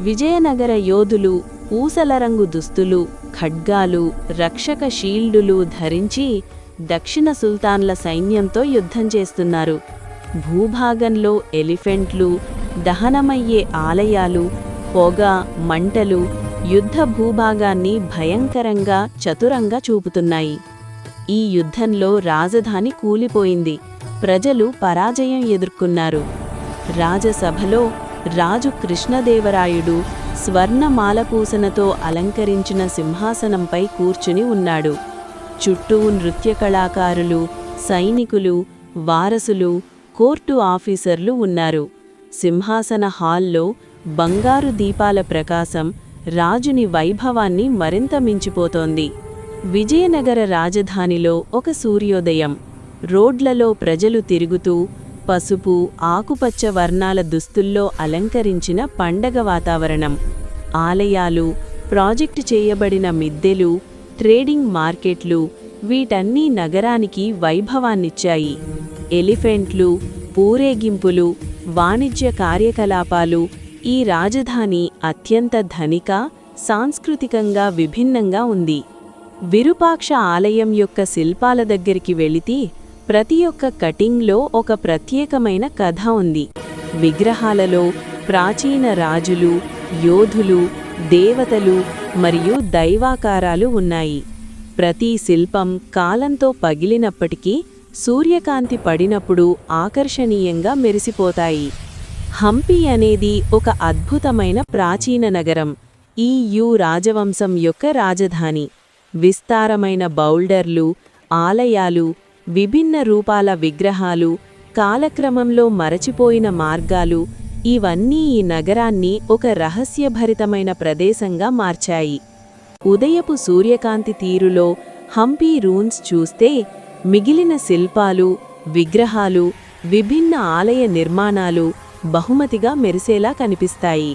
విజయనగర యోధులు ఊసలరంగు దుస్తులు ఖడ్గాలు రక్షక షీల్డులు ధరించి దక్షిణ సుల్తాన్ల సైన్యంతో యుద్ధం చేస్తున్నారు. భూభాగంలో ఎలిఫెంట్లు దహనమయ్యే ఆలయాలు పొగ మంటలు యుద్ధ భూభాగాన్ని భయంకరంగా చతురంగా చూపుతున్నాయి. ఈ యుద్ధంలో రాజధాని కూలిపోయింది. ప్రజలు పరాజయం ఎదుర్కొన్నారు. రాజసభలో రాజు కృష్ణదేవరాయుడు స్వర్ణమాలపూసనతో అలంకరించిన సింహాసనంపై కూర్చుని ఉన్నాడు. చుట్టూ నృత్య కళాకారులు సైనికులు వారసులు కోర్టు ఆఫీసర్లు ఉన్నారు. సింహాసన హాల్లో బంగారు దీపాల ప్రకాశం రాజుని వైభవాన్ని మరింత మించిపోతోంది. విజయనగర రాజధానిలో ఒక సూర్యోదయం. రోడ్లలో ప్రజలు తిరుగుతూ పసుపు ఆకుపచ్చ వర్ణాల దుస్తుల్లో అలంకరించిన పండగ వాతావరణం. ఆలయాలు ప్రాజెక్టు చేయబడిన మిద్దెలు ట్రేడింగ్ మార్కెట్లు వీటన్నీ నగరానికి వైభవాన్నిచ్చాయి. ఎలిఫెంట్లు ఊరేగింపులు వాణిజ్య కార్యకలాపాలు ఈ రాజధాని అత్యంత ధనిక సాంస్కృతికంగా విభిన్నంగా ఉంది. విరూపాక్ష ఆలయం యొక్క శిల్పాల దగ్గరికి వెళితే ప్రతి ఒక్క కటింగ్లో ఒక ప్రత్యేకమైన కథ ఉంది. విగ్రహాలలో ప్రాచీన రాజులు యోధులు దేవతలు మరియు దైవాకారాలు ఉన్నాయి. ప్రతి శిల్పం కాలంతో పగిలినప్పటికీ సూర్యకాంతి పడినప్పుడు ఆకర్షణీయంగా మెరిసిపోతాయి. హంపి అనేది ఒక అద్భుతమైన ప్రాచీన నగరం. ఈ యు రాజవంశం యొక్క రాజధాని. విస్తారమైన బౌల్డర్లు ఆలయాలు విభిన్న రూపాల విగ్రహాలు కాలక్రమంలో మరచిపోయిన మార్గాలు ఇవన్నీ ఈ నగరాన్ని ఒక రహస్యభరితమైన ప్రదేశంగా మార్చాయి. ఉదయపు సూర్యకాంతి తీరులో హంపీ రూన్స్ చూస్తే మిగిలిన శిల్పాలు విగ్రహాలు విభిన్న ఆలయ నిర్మాణాలు బహుమతిగా మెరిసేలా కనిపిస్తాయి.